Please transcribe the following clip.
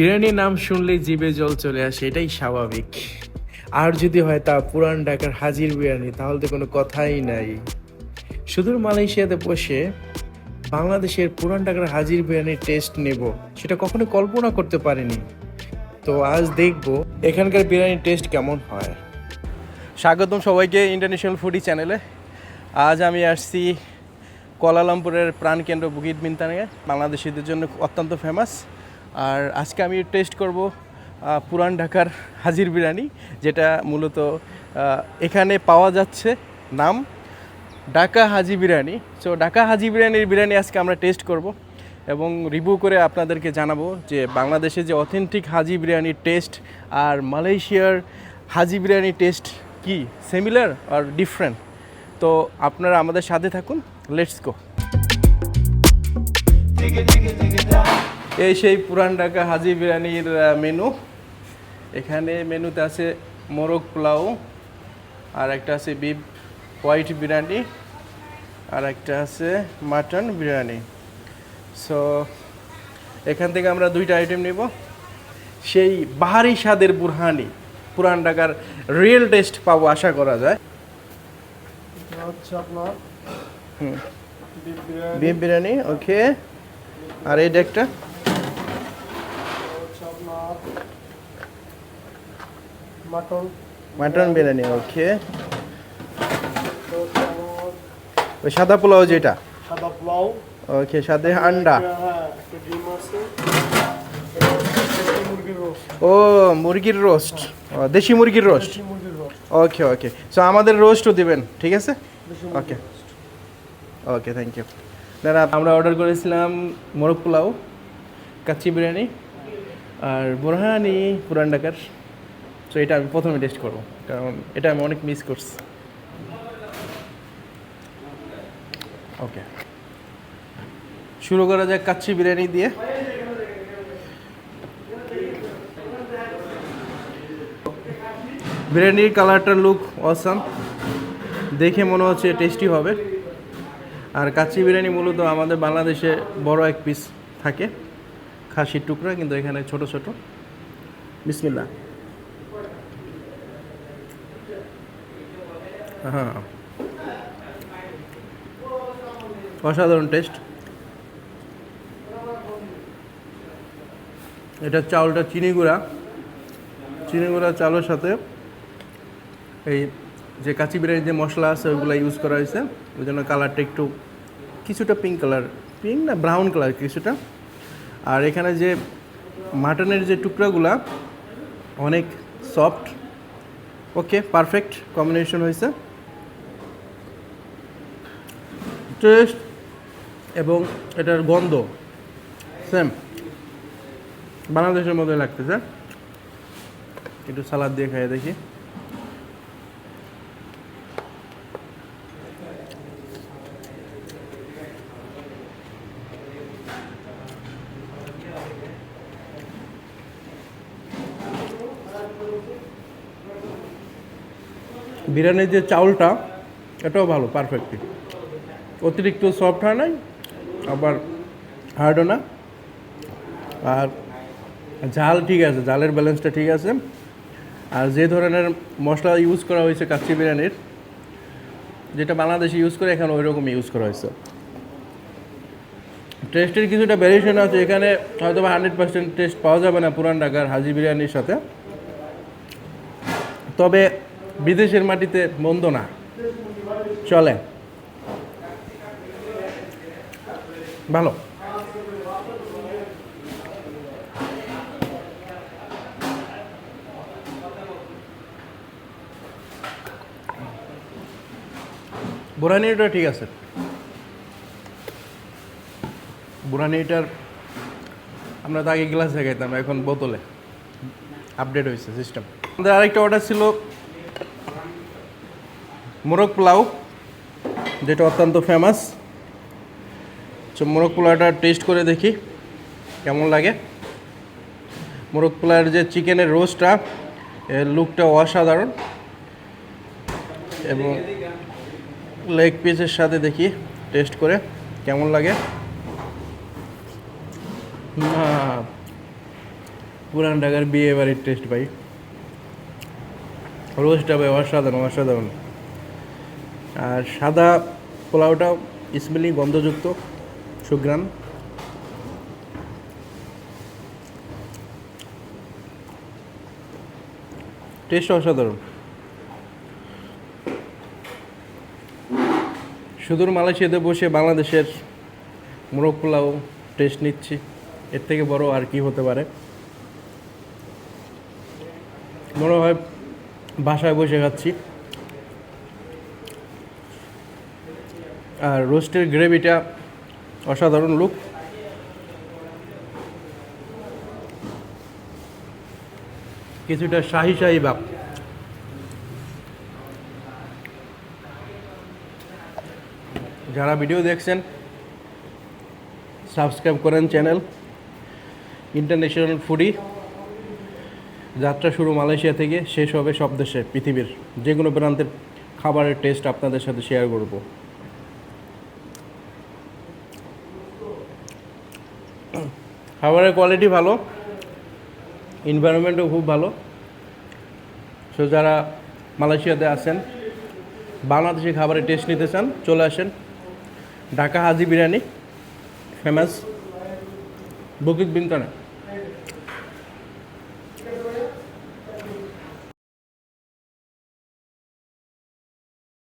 বিরিয়ানির নাম শুনলেই জিভে জল চলে আসে, এটাই স্বাভাবিক। আর যদি হয় তা পুরান ঢাকার হাজির বিরিয়ানি, তাহলে তো কোনো কথাই নাই। সুদূর মালয়েশিয়াতে বসে বাংলাদেশের পুরান ঢাকার হাজির বিরিয়ানির টেস্ট নেব, সেটা কখনো কল্পনা করতে পারিনি। তো আজ দেখব এখানকার বিরিয়ানির টেস্ট কেমন হয়। স্বাগতম সবাইকে ইন্টারন্যাশনাল ফুডি চ্যানেলে। আজ আমি আসছি কোয়ালালামপুরের প্রাণকেন্দ্র বুকিট মিন্তানে বাংলাদেশিদের জন্য অত্যন্ত ফেমাস আর আজকে আমি টেস্ট করব পুরান ঢাকার হাজির বিরিয়ানি, যেটা মূলত এখানে পাওয়া যাচ্ছে নাম ঢাকা হাজি বিরিয়ানি। সো ঢাকা হাজি বিরিয়ানির বিরিয়ানি আজকে আমরা টেস্ট করব এবং রিভিউ করে আপনাদেরকে জানাব যে বাংলাদেশে যে অথেন্টিক হাজি বিরিয়ানির টেস্ট আর মালয়েশিয়ার হাজি বিরিয়ানির টেস্ট কি সিমিলার আর ডিফারেন্ট তো আপনারা আমাদের সাথে থাকুন লেটস গো এই সেই পুরান ঢাকা হাজি বিরিয়ানির মেনু এখানে মেনুতে আছে মোরগ পোলাও আর একটা আছে বিফ হোয়াইট বিরিয়ানি আর একটা আছে মাটন বিরিয়ানি। সো এখান থেকে আমরা দুইটা আইটেম নেব। সেই বাহারি স্বাদের বুরহানি পুরান ঢাকার রিয়েল টেস্ট পাবো আশা করা যায়। হচ্ছে আপনার হুম। বিফ বিরিয়ানি। ওকে আর এই ডেকটা এটা হচ্ছে আপনার মাটন। মাটন বিরিয়ানি ওকে। ওই সাদা পোলাও যেটা? সাদা পোলাও। ওকে সাথে আন্ডা। হ্যাঁ ও মুরগির রোস্ট। দেশি মুরগির রোস্ট। ওকে ওকে। সো আমাদের রোস্টও দিবেন ঠিক আছে? রোস্ট। ওকে থ্যাংক ইউ দাদা আমরা অর্ডার করেছিলাম মোরগ পোলাও কাচ্চি বিরিয়ানি আর বোরহানি পুরান ঢাকার। সো এটা আমি প্রথমে টেস্ট করব, কারণ এটা আমি অনেক মিস করছি। ওকে শুরু করা যাক কাচ্চি বিরিয়ানি দিয়ে। বিরিয়ানির কালারটার লুক অসাম দেখে মনে হচ্ছে টেস্টি হবে। আর কাচ্চি বিরিয়ানি মূলত আমাদের বাংলাদেশে বড় এক পিস থাকে। খাসির টুকরা, কিন্তু এখানে ছোট ছোট। বিসমিল্লা হ্যাঁ অসাধারণ টেস্ট এটা চাউলটা চিনি গুঁড়া। চিনি গুঁড়া চালের সাথে এই যে কাঁচি বিরিয়ানির যে মশলা আছে, ওইগুলো ইউজ করা হয়েছে। ওই জন্য কালারটা একটু কিছুটা পিঙ্ক কালার পিঙ্ক না ব্রাউন কালার কিছুটা। আর এখানে যে মাটনের যে টুকরাগুলা, অনেক সফট ওকে পারফেক্ট কম্বিনেশন হয়েছে। টেস্ট এবং এটার গন্ধ। সেম বাংলাদেশের মতোই লাগতেছে। একটু সালাদ দিয়ে খাই দেখি। বিরিয়ানির যে চাউলটা, এটাও ভালো পারফেক্টলি অতিরিক্ত সফট হয় নাই, আবার হার্ডও না। আর ঝাল ঠিক আছে, ঝালের ব্যালেন্সটা ঠিক আছে। আর যে ধরনের মশলা ইউজ করা হয়েছে কাচ্চি বিরিয়ানির, যেটা বাংলাদেশে ইউজ করে, এখানে ওই রকম ইউজ করা হয়েছে। টেস্টের কিছুটা ভ্যারিয়েশন আছে, এখানে হয়তো হান্ড্রেড পার্সেন্ট টেস্ট পাওয়া যাবে না পুরান ঢাকার হাজি বিরিয়ানির সাথে। তবে বিদেশের মাটিতে মন্দ না। চলে। ভালো। বুরানিটা ঠিক আছে। বুরানিটার আমরা তো আগে গ্লাসে খাইতাম, এখন বোতলে। আপডেট হয়েছে সিস্টেম আমাদের আরেকটা অর্ডার ছিল মোরগ পোলাও, যেটা অত্যন্ত ফেমাস তো মোরগ পোলাওটা টেস্ট করে দেখি, কেমন লাগে। মোরগ পোলাওয়ের যে চিকেনের রোস্টটা এর লুকটা অসাধারণ। এবং লেগ পিসের সাথে দেখি টেস্ট করে, কেমন লাগে। না, পুরান ঢাকার বিয়ে বাড়ির টেস্ট ভাই। রোস্টটা ভাই অসাধারণ অসাধারণ। আর সাদা পোলাওটাও স্মেলি গন্ধযুক্ত। সুগ্রাম। টেস্ট অসাধারণ। সুদূর মালয়েশিয়াতে বসে বাংলাদেশের মোরগ পোলাও টেস্ট নিচ্ছি। এর থেকে বড় আর কি হতে পারে? মনে হয় বাসায় বসে খাচ্ছি। আর রোস্টের গ্রেভিটা অসাধারণ লুক কিছুটা শাহি শাহি বাপ। যারা ভিডিও দেখছেন সাবস্ক্রাইব করেন চ্যানেল ইন্টারন্যাশনাল ফুডি যাত্রা শুরু মালয়েশিয়া থেকে, শেষ হবে সব দেশে, পৃথিবীর যে কোনো প্রান্তের খাবারের টেস্ট আপনাদের সাথে শেয়ার করব। খাবারের কোয়ালিটি ভালো এনভায়রনমেন্টও খুব ভালো। সো যারা মালয়েশিয়াতে আছেন, বাংলাদেশি খাবারের টেস্ট নিতে চান, চলে আসেন। ঢাকা হাজি বিরিয়ানি ফেমাস বুকিত বিনকানা